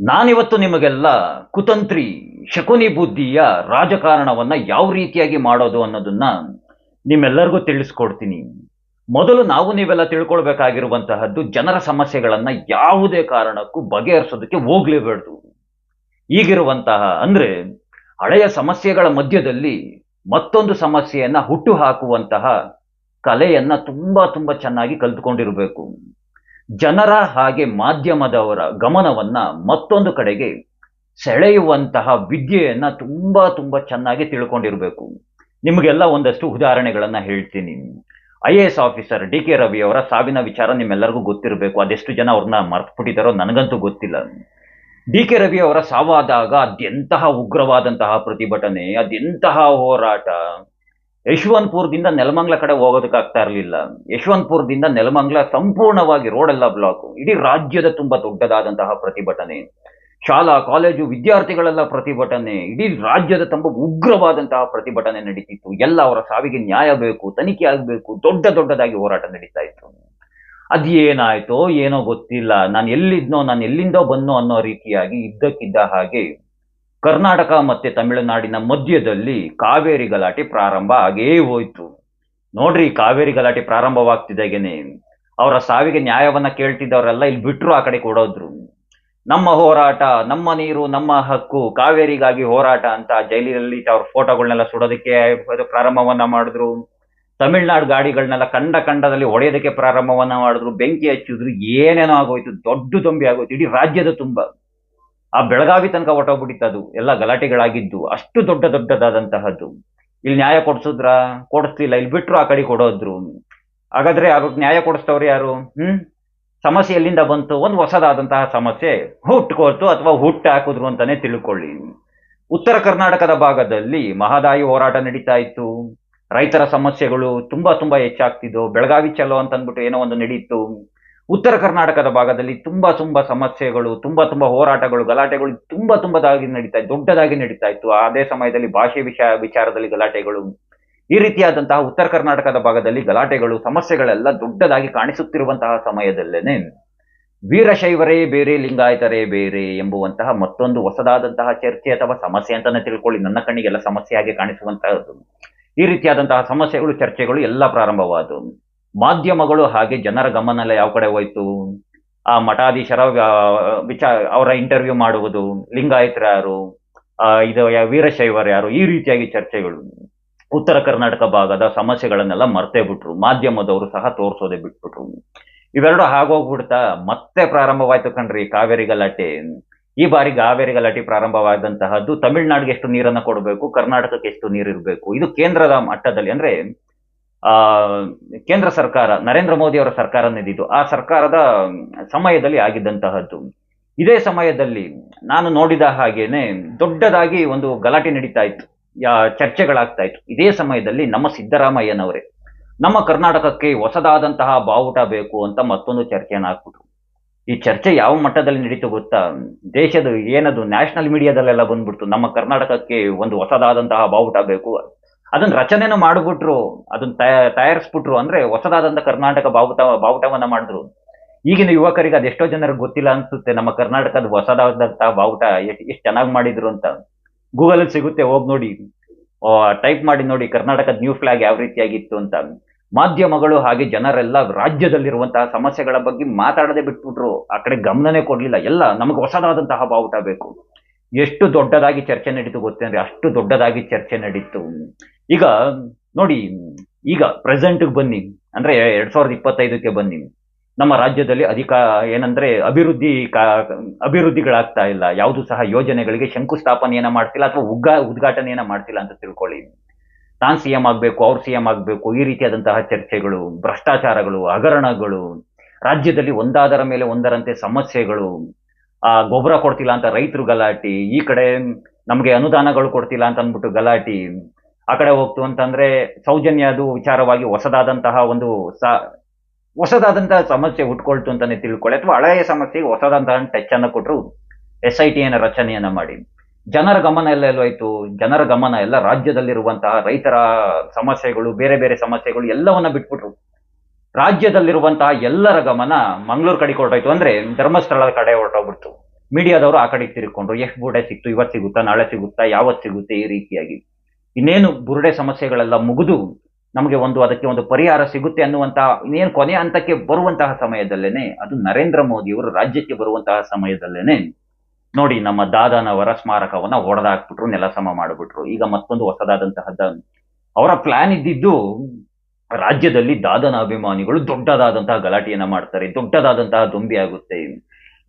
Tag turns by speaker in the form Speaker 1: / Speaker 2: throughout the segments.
Speaker 1: ನಾನಿವತ್ತು ನಿಮಗೆಲ್ಲ ಕುತಂತ್ರಿ, ಶಕುನಿ ಬುದ್ಧಿಯ ರಾಜಕಾರಣವನ್ನ ಯಾವ ರೀತಿಯಾಗಿ ಮಾಡೋದು ಅನ್ನೋದನ್ನ ನಿಮ್ಮೆಲ್ಲರಿಗೂ ತಿಳಿಸ್ಕೊಡ್ತೀನಿ. ಮೊದಲು ನಾವು ನೀವೆಲ್ಲ ತಿಳ್ಕೊಳ್ಬೇಕಾಗಿರುವಂತಹದ್ದು ಜನರ ಸಮಸ್ಯೆಗಳನ್ನ ಯಾವುದೇ ಕಾರಣಕ್ಕೂ ಬಗೆಹರಿಸೋದಕ್ಕೆ ಹೋಗ್ಲೇಬಾರ್ದು. ಈಗಿರುವಂತಹ ಅಂದ್ರೆ ಹಳೆಯ ಸಮಸ್ಯೆಗಳ ಮಧ್ಯದಲ್ಲಿ ಮತ್ತೊಂದು ಸಮಸ್ಯೆಯನ್ನ ಹುಟ್ಟು ಹಾಕುವಂತಹ ಕಲೆಯನ್ನ ತುಂಬಾ ತುಂಬಾ ಚೆನ್ನಾಗಿ ಕಲ್ತ್ಕೊಂಡಿರಬೇಕು. ಜನರ ಹಾಗೆ ಮಾಧ್ಯಮದವರ ಗಮನವನ್ನ ಮತ್ತೊಂದು ಕಡೆಗೆ ಸೆಳೆಯುವಂತಹ ವಿದ್ಯೆಯನ್ನ ತುಂಬಾ ತುಂಬಾ ಚೆನ್ನಾಗಿ ತಿಳ್ಕೊಂಡಿರ್ಬೇಕು. ನಿಮಗೆಲ್ಲ ಒಂದಷ್ಟು ಉದಾಹರಣೆಗಳನ್ನ ಹೇಳ್ತೀನಿ. I A S officer D K Ravi ಅವರ ಸಾವಿನ ವಿಚಾರ ನಿಮ್ಮೆಲ್ಲರಿಗೂ ಗೊತ್ತಿರಬೇಕು. ಅದೆಷ್ಟು ಜನ ಅವ್ರನ್ನ ಮರ್ತ್ಬಿಟ್ಟಿದಾರೋ ನನಗಂತೂ ಗೊತ್ತಿಲ್ಲ. ಡಿ ಕೆ ರವಿ ಅವರ ಸಾವಾದಾಗ ಅದೆಂತಹ ಉಗ್ರವಾದಂತಹ ಪ್ರತಿಭಟನೆ ಅದೆಂತಹ ಹೋರಾಟ. ಯಶವಂತಪುರದಿಂದ ನೆಲಮಂಗ್ಲ ಕಡೆ ಹೋಗೋದಕ್ಕಾಗ್ತಾ ಇರಲಿಲ್ಲ. ಯಶವಂತಪುರದಿಂದ ನೆಲಮಂಗ್ಲ ಸಂಪೂರ್ಣವಾಗಿ ರೋಡೆಲ್ಲ ಬ್ಲಾಕ್ ಇಡೀ ರಾಜ್ಯದ ತುಂಬಾ ದೊಡ್ಡದಾದಂತಹ ಪ್ರತಿಭಟನೆ. ಶಾಲಾ, ಕಾಲೇಜು, ವಿದ್ಯಾರ್ಥಿಗಳೆಲ್ಲ ಪ್ರತಿಭಟನೆ. ಇಡೀ ರಾಜ್ಯದ ತುಂಬ ಉಗ್ರವಾದಂತಹ ಪ್ರತಿಭಟನೆ ನಡೀತಿತ್ತು. ಎಲ್ಲ ಅವರ ಸಾವಿಗೆ ನ್ಯಾಯ ಬೇಕು, ತನಿಖೆ ಆಗಬೇಕು, ದೊಡ್ಡ ದೊಡ್ಡದಾಗಿ ಹೋರಾಟ ನಡೀತಾ ಇತ್ತು. ಅದೇನಾಯ್ತೋ ಏನೋ ಗೊತ್ತಿಲ್ಲ. ನಾನು ಎಲ್ಲಿದ್ನೋ, ನಾನು ಎಲ್ಲಿಂದೋ ಬನ್ನೋ ಅನ್ನೋ ರೀತಿಯಾಗಿ ಇದ್ದಕ್ಕಿದ್ದ ಹಾಗೆ ಕರ್ನಾಟಕ ಮತ್ತೆ ತಮಿಳುನಾಡಿನ ಮಧ್ಯದಲ್ಲಿ ಕಾವೇರಿ ಗಲಾಟೆ ಪ್ರಾರಂಭ ಆಗೇ ಹೋಯ್ತು. ನೋಡ್ರಿ, ಕಾವೇರಿ ಗಲಾಟೆ ಪ್ರಾರಂಭವಾಗ್ತಿದ್ದಾಗೇನೆ ಅವರ ಸಾವಿಗೆ ನ್ಯಾಯವನ್ನ ಕೇಳ್ತಿದ್ದವರೆಲ್ಲ ಇಲ್ಲಿ ಬಿಟ್ರು ಆ ಕಡೆ ಕೊಡೋದ್ರು. ನಮ್ಮ ಹೋರಾಟ, ನಮ್ಮ ನೀರು, ನಮ್ಮ ಹಕ್ಕು, ಕಾವೇರಿಗಾಗಿ ಹೋರಾಟ ಅಂತ ಜೈಲಿನಲ್ಲಿ ಅವ್ರ ಫೋಟೋಗಳನ್ನೆಲ್ಲ ಸುಡೋದಕ್ಕೆ ಪ್ರಾರಂಭವನ್ನ ಮಾಡಿದ್ರು. ತಮಿಳ್ನಾಡು ಗಾಡಿಗಳನ್ನೆಲ್ಲ ಕಂಡ ಕಂಡದಲ್ಲಿ ಹೊಡೆಯೋದಕ್ಕೆ ಪ್ರಾರಂಭವನ್ನ ಮಾಡಿದ್ರು. ಬೆಂಕಿ ಹಚ್ಚಿದ್ರು, ಏನೇನೋ ಆಗೋಯ್ತು, ದೊಡ್ಡ ತುಂಬಿ ಆಗೋಯ್ತು. ಇಡೀ ರಾಜ್ಯದ ತುಂಬ. ಆ ಬೆಳಗಾವಿ ತನಕ ಹೊಟ್ಟೋಗ್ಬಿಟ್ಟಿತ್ತು ಅದು. ಎಲ್ಲ ಗಲಾಟೆಗಳಾಗಿದ್ದು ಅಷ್ಟು ದೊಡ್ಡ ದೊಡ್ಡದಾದಂತಹದ್ದು. ಇಲ್ಲಿ ನ್ಯಾಯ ಕೊಡ್ಸಿದ್ರ? ಕೊಡಿಸ್ತಿಲ್ಲ ಇಲ್ಲಿ ಬಿಟ್ರು ಆ ಕಡೆ ಕೊಡೋದ್ರು. ಹಾಗಾದ್ರೆ ಅದಕ್ಕೆ ನ್ಯಾಯ ಕೊಡಿಸ್ತವ್ರು ಯಾರು? ಹ್ಮ್? ಸಮಸ್ಯೆ ಎಲ್ಲಿಂದ ಬಂತು? ಒಂದು ಹೊಸದಾದಂತಹ ಸಮಸ್ಯೆ. ಹುಟ್ಕೋತು ಅಥವಾ ಹುಟ್ಟು ಹಾಕಿದ್ರು ಅಂತಾನೆ ತಿಳ್ಕೊಳ್ಳಿ. ಉತ್ತರ ಕರ್ನಾಟಕದ ಭಾಗದಲ್ಲಿ ಮಹದಾಯಿ ಹೋರಾಟ ನಡೀತಾ ಇತ್ತು. ರೈತರ ಸಮಸ್ಯೆಗಳು ತುಂಬಾ ತುಂಬಾ ಹೆಚ್ಚಾಗ್ತಿದ್ದು ಬೆಳಗಾವಿ ಚಲೋ ಅಂತ ಅಂದ್ಬಿಟ್ಟು ಏನೋ ಒಂದು ನಡೀತು. ಉತ್ತರ ಕರ್ನಾಟಕದ ಭಾಗದಲ್ಲಿ ತುಂಬಾ ತುಂಬಾ ಸಮಸ್ಯೆಗಳು, ತುಂಬಾ ತುಂಬಾ ಹೋರಾಟಗಳು, ಗಲಾಟೆಗಳು ತುಂಬಾ ತುಂಬದಾಗಿ ನಡೀತಾ ಇತ್ತು, ದೊಡ್ಡದಾಗಿ ನಡೀತಾ ಇತ್ತು. ಅದೇ ಸಮಯದಲ್ಲಿ ಭಾಷೆ ವಿಷಯ ವಿಚಾರದಲ್ಲಿ ಗಲಾಟೆಗಳು, ಈ ರೀತಿಯಾದಂತಹ ಉತ್ತರ ಕರ್ನಾಟಕದ ಭಾಗದಲ್ಲಿ ಗಲಾಟೆಗಳು, ಸಮಸ್ಯೆಗಳೆಲ್ಲ ದೊಡ್ಡದಾಗಿ ಕಾಣಿಸುತ್ತಿರುವಂತಹ ಸಮಯದಲ್ಲೇನೆ ವೀರಶೈವರೇ ಬೇರೆ, ಲಿಂಗಾಯತರೇ ಬೇರೆ ಎಂಬುವಂತಹ ಮತ್ತೊಂದು ಹೊಸದಾದಂತಹ ಚರ್ಚೆ ಅಥವಾ ಸಮಸ್ಯೆ ಅಂತಾನೆ ತಿಳ್ಕೊಳ್ಳಿ. ನನ್ನ ಕಣ್ಣಿಗೆಲ್ಲ ಸಮಸ್ಯೆಯಾಗಿ ಕಾಣಿಸುವಂತಹದ್ದು. ಈ ರೀತಿಯಾದಂತಹ ಸಮಸ್ಯೆಗಳು, ಚರ್ಚೆಗಳು ಎಲ್ಲ ಪ್ರಾರಂಭವಾದವು. ಮಾಧ್ಯಮಗಳು ಹಾಗೆ ಜನರ ಗಮನ ಎಲ್ಲ ಯಾವ ಕಡೆ ಹೋಯ್ತು? ಆ ಮಠಾಧೀಶರ ವಿಚಾರ, ಅವರ ಇಂಟರ್ವ್ಯೂ ಮಾಡುವುದು, ಲಿಂಗಾಯತರು ಯಾರು? ಇದು ವೀರಶೈವರ್ ಯಾರು? ಈ ರೀತಿಯಾಗಿ ಚರ್ಚೆಗಳು. ಉತ್ತರ ಕರ್ನಾಟಕ ಭಾಗದ ಸಮಸ್ಯೆಗಳನ್ನೆಲ್ಲ ಮರ್ತೇ ಬಿಟ್ರು. ಮಾಧ್ಯಮದವರು ಸಹ ತೋರಿಸೋದೇ ಬಿಟ್ಬಿಟ್ರು. ಇವೆರಡು ಹಾಗೋಗ್ಬಿಡ್ತಾ ಮತ್ತೆ ಪ್ರಾರಂಭವಾಯ್ತು ಕಣ್ರಿ ಕಾವೇರಿ ಗಲಾಟೆ. ಈ ಬಾರಿ ಕಾವೇರಿ ಗಲಾಟೆ ಪ್ರಾರಂಭವಾದಂತಹದ್ದು ತಮಿಳ್ನಾಡಿಗೆ ಎಷ್ಟು ನೀರನ್ನ ಕೊಡಬೇಕು, ಕರ್ನಾಟಕಕ್ಕೆ ಎಷ್ಟು ನೀರು ಇರಬೇಕು ಇದು ಕೇಂದ್ರದ ಮಟ್ಟದಲ್ಲಿ ಅಂದ್ರೆ ಕೇಂದ್ರ ಸರ್ಕಾರ, ನರೇಂದ್ರ ಮೋದಿ ಅವರ ಸರ್ಕಾರ ನಿಂತಿದ್ದು ಆ ಸರ್ಕಾರದ ಸಮಯದಲ್ಲಿ ಆಗಿದ್ದಂತಹದ್ದು. ಇದೇ ಸಮಯದಲ್ಲಿ ನಾನು ನೋಡಿದ ಹಾಗೇನೆ ದೊಡ್ಡದಾಗಿ ಒಂದು ಗಲಾಟೆ ನಡೀತಾ ಇತ್ತು. ಚರ್ಚೆಗಳಾಗ್ತಾ ಇತ್ತು ಇದೇ ಸಮಯದಲ್ಲಿ ನಮ್ಮ ಸಿದ್ದರಾಮಯ್ಯನವರೇ, ನಮ್ಮ ಕರ್ನಾಟಕಕ್ಕೆ ಹೊಸದಾದಂತಹ ಬಾವುಟ ಬೇಕು ಅಂತ ಮತ್ತೊಂದು ಚರ್ಚೆಯನ್ನು ಹಾಕ್ಬಿಟ್ರು. ಈ ಚರ್ಚೆ ಯಾವ ಮಟ್ಟದಲ್ಲಿ ನಡೀತು ಗೊತ್ತಾ? ದೇಶದ ಏನದು, ನ್ಯಾಷನಲ್ ಮೀಡಿಯಾದಲ್ಲೆಲ್ಲ ಬಂದ್ಬಿಡ್ತು. ನಮ್ಮ ಕರ್ನಾಟಕಕ್ಕೆ ಒಂದು ಹೊಸದಾದಂತಹ ಬಾವುಟ ಬೇಕು ಅದನ್ನ ರಚನೆನೂ ಮಾಡಿಬಿಟ್ರು, ಅದನ್ನ ತಯ- ತಯಾರಿಸ್ಬಿಟ್ರು ಅಂದ್ರೆ ಹೊಸದಾದಂತ ಕರ್ನಾಟಕ ಬಾವುಟ, ಬಾವುಟವನ್ನ ಮಾಡಿದ್ರು. ಈಗಿನ ಯುವಕರಿಗೆ ಅದೆಷ್ಟೋ ಜನರಿಗೆ ಗೊತ್ತಿಲ್ಲ ಅನ್ಸುತ್ತೆ, ನಮ್ಮ ಕರ್ನಾಟಕದ ಹೊಸದಾದಂತಹ ಬಾವುಟ, ಎಷ್ಟು ಎಷ್ಟು ಚೆನ್ನಾಗಿ ಮಾಡಿದ್ರು ಅಂತ. ಗೂಗಲ್ ಸಿಗುತ್ತೆ, ಹೋಗಿ ನೋಡಿ. ಟೈಪ್ ಮಾಡಿ ನೋಡಿ, ಕರ್ನಾಟಕದ ನ್ಯೂ ಫ್ಲಾಗ್ ಯಾವ ರೀತಿಯಾಗಿತ್ತು ಅಂತ. ಮಾಧ್ಯಮಗಳು ಹಾಗೆ ಜನರೆಲ್ಲ ರಾಜ್ಯದಲ್ಲಿರುವಂತಹ ಸಮಸ್ಯೆಗಳ ಬಗ್ಗೆ ಮಾತಾಡದೆ ಬಿಟ್ಬಿಟ್ರು. ಆ ಕಡೆ ಗಮನನೇ ಕೊಡ್ಲಿಲ್ಲ. ಎಲ್ಲ ನಮಗೆ ಹೊಸದಾದಂತಹ ಬಾವುಟ ಬೇಕು. ಎಷ್ಟು ದೊಡ್ಡದಾಗಿ ಚರ್ಚೆ ನಡೀತು ಗೊತ್ತೇನ್ರಿ? ಅಷ್ಟು ದೊಡ್ಡದಾಗಿ ಚರ್ಚೆ ನಡೀತು. ಈಗ ನೋಡಿ, ಈಗ ಪ್ರೆಸೆಂಟ್ಗೆ ಬನ್ನಿ. ಅಂದ್ರೆ ಎರಡ್ ಸಾವಿರದ ಇಪ್ಪತ್ತೈದಕ್ಕೆ ಬನ್ನಿ. ನಮ್ಮ ರಾಜ್ಯದಲ್ಲಿ ಅಧಿಕ, ಏನಂದ್ರೆ ಅಭಿವೃದ್ಧಿ ಕಾ- ಅಭಿವೃದ್ಧಿಗಳಾಗ್ತಾ ಇಲ್ಲ. ಯಾವುದು ಸಹ ಯೋಜನೆಗಳಿಗೆ ಶಂಕುಸ್ಥಾಪನೆಯನ್ನ ಮಾಡ್ತಿಲ್ಲ ಅಥವಾ ಉಗ್ಗ ಉದ್ಘಾಟನೆಯನ್ನ ಮಾಡ್ತಿಲ್ಲ ಅಂತ ತಿಳ್ಕೊಳ್ಳಿ. ನಾನ್ ಸಿ ಎಂ ಆಗ್ಬೇಕು, ಅವ್ರು ಸಿ ಎಂ ಆಗ್ಬೇಕು, ಈ ರೀತಿಯಾದಂತಹ ಚರ್ಚೆಗಳು, ಭ್ರಷ್ಟಾಚಾರಗಳು, ಹಗರಣಗಳು, ರಾಜ್ಯದಲ್ಲಿ ಒಂದಾದರ ಮೇಲೆ ಒಂದರಂತೆ ಸಮಸ್ಯೆಗಳು, ಆ, ಗೊಬ್ಬರ ಕೊಡ್ತಿಲ್ಲ ಅಂತ ರೈತರು ಗಲಾಟಿ, ಈ ಕಡೆ ನಮಗೆ ಅನುದಾನಗಳು ಕೊಡ್ತಿಲ್ಲ ಅಂತ ಅಂದ್ಬಿಟ್ಟು ಗಲಾಟಿ ಆ ಕಡೆ ಹೋಗ್ತು ಅಂತಂದ್ರೆ ಸೌಜನ್ಯದು ವಿಚಾರವಾಗಿ ಹೊಸದಾದಂತಹ ಒಂದು ಸ, ಹೊಸದಾದಂತಹ ಸಮಸ್ಯೆ ಹುಟ್ಕೊಳ್ತು ಅಂತಾನೆ ತಿಳ್ಕೊಳ್ಳಿ. ಅಥವಾ ಹಳೆಯ ಸಮಸ್ಯೆಗೆ ಹೊಸದಾದಂತಹ ಟಚ್ ಅನ್ನು ಕೊಟ್ಟರು ಎಸ್ ಐ ಟಿಯನ್ನ ರಚನೆಯನ್ನ ಮಾಡಿ. ಜನರ ಗಮನ ಎಲ್ಲ ಎಲ್ಲೋಯ್ತು. ಜನರ ಗಮನ ಎಲ್ಲ ರಾಜ್ಯದಲ್ಲಿರುವಂತಹ ರೈತರ ಸಮಸ್ಯೆಗಳು, ಬೇರೆ ಬೇರೆ ಸಮಸ್ಯೆಗಳು ಎಲ್ಲವನ್ನ ಬಿಟ್ಬಿಟ್ರು. ರಾಜ್ಯದಲ್ಲಿರುವಂತಹ ಎಲ್ಲರ ಗಮನ ಮಂಗಳೂರು ಕಡೆ ಹೊರಟೋಯ್ತು ಅಂದ್ರೆ ಧರ್ಮಸ್ಥಳದ ಕಡೆ ಹೊರಟೋಗ್ಬಿಡ್ತು. ಮೀಡಿಯಾದವರು ಆ ಕಡೆ ತಿರ್ಕೊಂಡ್ರು. ಎಷ್ಟು ಬೂಟೆ ಸಿಕ್ತು? ಇವತ್ತು ಸಿಗುತ್ತಾ? ನಾಳೆ ಸಿಗುತ್ತಾ? ಯಾವತ್ತು ಸಿಗುತ್ತೆ? ಈ ರೀತಿಯಾಗಿ. ಇನ್ನೇನು ಬುರುಡೆ ಸಮಸ್ಯೆಗಳೆಲ್ಲ ಮುಗಿದು ನಮಗೆ ಒಂದು ಅದಕ್ಕೆ ಒಂದು ಪರಿಹಾರ ಸಿಗುತ್ತೆ ಅನ್ನುವಂತಹ ಇನ್ನೇನು ಕೊನೆಯ ಹಂತಕ್ಕೆ ಬರುವಂತಹ ಸಮಯದಲ್ಲೇನೆ ಅದು ನರೇಂದ್ರ ಮೋದಿಯವರು ರಾಜ್ಯಕ್ಕೆ ಬರುವಂತಹ ಸಮಯದಲ್ಲೇನೆ ನೋಡಿ ನಮ್ಮ ದಾದಾನವರ ಸ್ಮಾರಕವನ್ನ ಹೊಡೆದಾಕ್ಬಿಟ್ರು ನೆಲಸಮ ಮಾಡಿಬಿಟ್ರು. ಈಗ ಮತ್ತೊಂದು ಹೊಸದಾದಂತಹದ್ದ ಅವರ ಪ್ಲಾನ್ ಇದ್ದಿದ್ದು ರಾಜ್ಯದಲ್ಲಿ ದಾದನ ಅಭಿಮಾನಿಗಳು ದೊಡ್ಡದಾದಂತಹ ಗಲಾಟೆಯನ್ನ ಮಾಡ್ತಾರೆ, ದೊಡ್ಡದಾದಂತಹ ದೊಂಬಿ ಆಗುತ್ತೆ.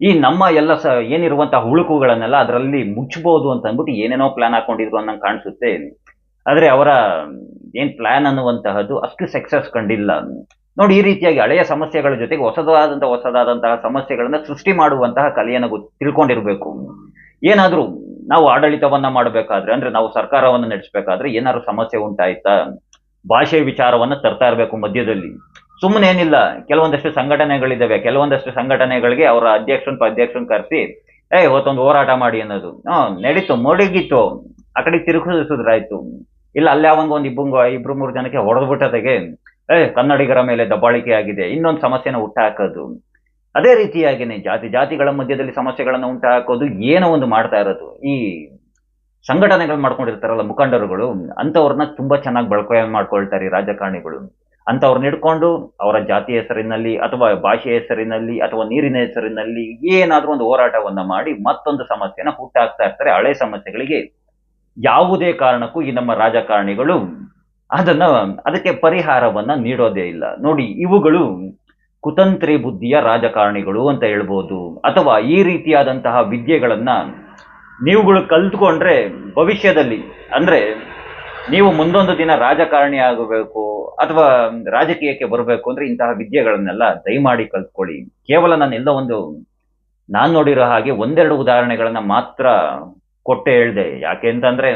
Speaker 1: ಈ ನಮ್ಮ ಎಲ್ಲ ಸ ಏನಿರುವಂತಹ ಹುಳುಕುಗಳನ್ನೆಲ್ಲ ಅದರಲ್ಲಿ ಮುಚ್ಚಬಹುದು ಅಂತ ಅಂದ್ಬಿಟ್ಟು ಏನೇನೋ ಪ್ಲಾನ್ ಹಾಕೊಂಡಿದ್ರು ಅನ್ನಂಗೆ ಕಾಣಿಸುತ್ತೆ. ಆದ್ರೆ ಅವರ ಏನು ಪ್ಲಾನ್ ಅನ್ನುವಂತಹದ್ದು ಅಷ್ಟು ಸಕ್ಸಸ್ ಕಂಡಿಲ್ಲ. ನೋಡಿ, ಈ ರೀತಿಯಾಗಿ ಹಳೆಯ ಸಮಸ್ಯೆಗಳ ಜೊತೆಗೆ ಹೊಸದಾದಂತಹ ಹೊಸದಾದಂತಹ ಸಮಸ್ಯೆಗಳನ್ನು ಸೃಷ್ಟಿ ಮಾಡುವಂತಹ ಕಲೆಯನ್ನು ತಿಳ್ಕೊಂಡಿರಬೇಕು ತಿಳ್ಕೊಂಡಿರ್ಬೇಕು. ಏನಾದರೂ ನಾವು ಆಡಳಿತವನ್ನ ಮಾಡಬೇಕಾದ್ರೆ, ಅಂದ್ರೆ ನಾವು ಸರ್ಕಾರವನ್ನು ನಡೆಸಬೇಕಾದ್ರೆ ಏನಾದ್ರು ಸಮಸ್ಯೆ ಉಂಟಾಯ್ತಾ? ಭಾಷೆ ವಿಚಾರವನ್ನ ತರ್ತಾ ಇರಬೇಕು ಮಧ್ಯದಲ್ಲಿ. ಸುಮ್ಮನೆ ಏನಿಲ್ಲ ಕೆಲವೊಂದಷ್ಟು ಸಂಘಟನೆಗಳಿದ್ದಾವೆ. ಕೆಲವೊಂದಷ್ಟು ಸಂಘಟನೆಗಳಿಗೆ ಅವರ ಅಧ್ಯಕ್ಷನ್ ಅಧ್ಯಕ್ಷನ್ ಕರೆಸಿ, ಏಯ್, ಹೊತ್ತೊಂದು ಹೋರಾಟ ಮಾಡಿ ಅನ್ನೋದು. ಹಾ, ನಡೀತು, ಮೊಡಗಿತ್ತು. ಆ ಕಡೆ ತಿರುಗಿಸಿದ್ರಾಯ್ತು ಇಲ್ಲ, ಅಲ್ಲಿ ಅವಂಗ ಒಂದು ಇಬ್ಬಂಗ, ಇಬ್ರು ಮೂರು ಜನಕ್ಕೆ ಹೊಡೆದ್ಬಿಟ್ಟತೆಗೆ ಏ, ಕನ್ನಡಿಗರ ಮೇಲೆ ದಬ್ಬಾಳಿಕೆ ಆಗಿದೆ, ಇನ್ನೊಂದು ಸಮಸ್ಯೆನ ಹುಟ್ಟಾಕೋದು ಅದೇ ರೀತಿಯಾಗಿನೇ ಜಾತಿ, ಜಾತಿಗಳ ಮಧ್ಯದಲ್ಲಿ ಸಮಸ್ಯೆಗಳನ್ನು ಉಂಟಾಕೋದು ಏನೋ ಒಂದು ಮಾಡ್ತಾ ಇರೋದು. ಈ ಸಂಘಟನೆಗಳು ಮಾಡ್ಕೊಂಡಿರ್ತಾರಲ್ಲ ಮುಖಂಡರುಗಳು ಅಂಥವ್ರನ್ನ ತುಂಬಾ ಚೆನ್ನಾಗಿ ಬಳಕೆ ಮಾಡ್ಕೊಳ್ತಾರೆ ರಾಜಕಾರಣಿಗಳು. ಅಂಥವ್ರನ್ನ ಹಿಡ್ಕೊಂಡು ಅವರ ಜಾತಿ ಹೆಸರಿನಲ್ಲಿ ಅಥವಾ ಭಾಷೆ ಹೆಸರಿನಲ್ಲಿ ಅಥವಾ ನೀರಿನ ಹೆಸರಿನಲ್ಲಿ ಏನಾದರೂ ಒಂದು ಹೋರಾಟವನ್ನ ಮಾಡಿ ಮತ್ತೊಂದು ಸಮಸ್ಯೆನ ಹುಟ್ಟಾಕ್ತಾ ಇರ್ತಾರೆ. ಹಳೆ ಸಮಸ್ಯೆಗಳಿಗೆ ಯಾವುದೇ ಕಾರಣಕ್ಕೂ ಈ ನಮ್ಮ ರಾಜಕಾರಣಿಗಳು ಅದನ್ನ, ಅದಕ್ಕೆ ಪರಿಹಾರವನ್ನ ನೀಡೋದೇ ಇಲ್ಲ. ನೋಡಿ, ಇವುಗಳು ಕುತಂತ್ರಿ ಬುದ್ಧಿಯ ರಾಜಕಾರಣಿಗಳು ಅಂತ ಹೇಳ್ಬೋದು. ಅಥವಾ ಈ ರೀತಿಯಾದಂತಹ ವಿದ್ಯೆಗಳನ್ನ ನೀವುಗಳು ಕಲ್ತ್ಕೊಂಡ್ರೆ ಭವಿಷ್ಯದಲ್ಲಿ, ಅಂದ್ರೆ ನೀವು ಮುಂದೊಂದು ದಿನ ರಾಜಕಾರಣಿ ಆಗಬೇಕು ಅಥವಾ ರಾಜಕೀಯಕ್ಕೆ ಬರಬೇಕು ಅಂದ್ರೆ ಇಂತಹ ವಿದ್ಯೆಗಳನ್ನೆಲ್ಲ ದಯಮಾಡಿ ಕಲ್ತ್ಕೊಳ್ಳಿ. ಕೇವಲ ನಾನೆಲ್ಲ ಒಂದು, ನಾನ್ ನೋಡಿರೋ ಹಾಗೆ ಒಂದೆರಡು ಉದಾಹರಣೆಗಳನ್ನ ಮಾತ್ರ ಕೊಟ್ಟೆ ಹೇಳ್ದೆ. ಯಾಕೆ ಅಂತಂದ್ರೆ,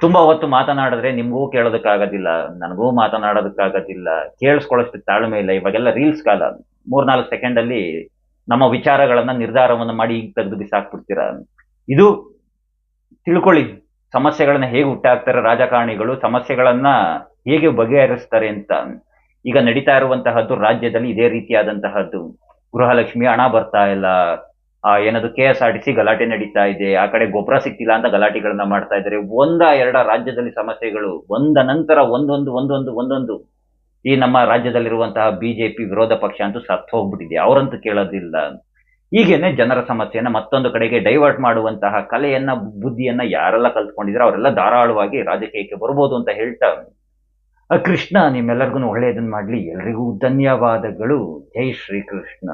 Speaker 1: ತುಂಬಾ ಹೊತ್ತು ಮಾತನಾಡಿದ್ರೆ ನಿಮಗೂ ಕೇಳೋದಕ್ಕಾಗೋದಿಲ್ಲ, ನನಗೂ ಮಾತನಾಡೋದಕ್ಕಾಗೋದಿಲ್ಲ, ಕೇಳಿಸ್ಕೊಳ್ಳೋಷ್ಟು ತಾಳ್ಮೆ ಇಲ್ಲ. ಇವಾಗೆಲ್ಲ ರೀಲ್ಸ್ ಕಾಲ. ಮೂರ್ನಾಲ್ಕು ಸೆಕೆಂಡ್ ಅಲ್ಲಿ ನಮ್ಮ ವಿಚಾರಗಳನ್ನ, ನಿರ್ಧಾರವನ್ನ ಮಾಡಿ ಈಗ ತೆಗೆದು ಬಿಸಾಕ್ಬಿಡ್ತೀರ? ಇದು ತಿಳ್ಕೊಳ್ಳಿ. ಸಮಸ್ಯೆಗಳನ್ನ ಹೇಗೆ ಹುಟ್ಟಾಕ್ತಾರೆ ರಾಜಕಾರಣಿಗಳು, ಸಮಸ್ಯೆಗಳನ್ನ ಹೇಗೆ ಬಗೆಹರಿಸ್ತಾರೆ ಅಂತ. ಈಗ ನಡೀತಾ ಇರುವಂತಹದ್ದು ರಾಜ್ಯದಲ್ಲಿ ಇದೇ ರೀತಿಯಾದಂತಹದ್ದು. ಗೃಹಲಕ್ಷ್ಮಿ ಹಣ ಬರ್ತಾ ಇಲ್ಲ ಏನದು, K S R T C ಗಲಾಟೆ ನಡೀತಾ ಇದೆ, ಆ ಕಡೆ ಗೊಬ್ಬರ ಸಿಕ್ತಿಲ್ಲ ಅಂತ ಗಲಾಟೆಗಳನ್ನ ಮಾಡ್ತಾ ಇದ್ದಾರೆ. ಒಂದ, ಎರಡ ರಾಜ್ಯದಲ್ಲಿ ಸಮಸ್ಯೆಗಳು, ಒಂದ ನಂತರ ಒಂದೊಂದು ಒಂದೊಂದು ಒಂದೊಂದು. ಈ ನಮ್ಮ ರಾಜ್ಯದಲ್ಲಿರುವಂತಹ ಬಿಜೆಪಿ ವಿರೋಧ ಪಕ್ಷ ಅಂತೂ ಸತ್ತು ಹೋಗ್ಬಿಟ್ಟಿದೆ. ಅವರಂತೂ ಕೇಳೋದಿಲ್ಲ. ಹೀಗೇನೆ ಜನರ ಸಮಸ್ಯೆಯನ್ನ ಮತ್ತೊಂದು ಕಡೆಗೆ ಡೈವರ್ಟ್ ಮಾಡುವಂತಹ ಕಲೆಯನ್ನ, ಬುದ್ಧಿಯನ್ನ ಯಾರೆಲ್ಲ ಕಲ್ತ್ಕೊಂಡಿದ್ರೆ ಅವರೆಲ್ಲ ಧಾರಾಳವಾಗಿ ರಾಜಕೀಯಕ್ಕೆ ಬರ್ಬೋದು ಅಂತ ಹೇಳ್ತಾ ಆ, ಕೃಷ್ಣ ನಿಮ್ಮೆಲ್ಲರಿಗೂ ಒಳ್ಳೆಯದನ್ನ ಮಾಡ್ಲಿ. ಎಲ್ರಿಗೂ ಧನ್ಯವಾದಗಳು. ಜೈ ಶ್ರೀಕೃಷ್ಣ.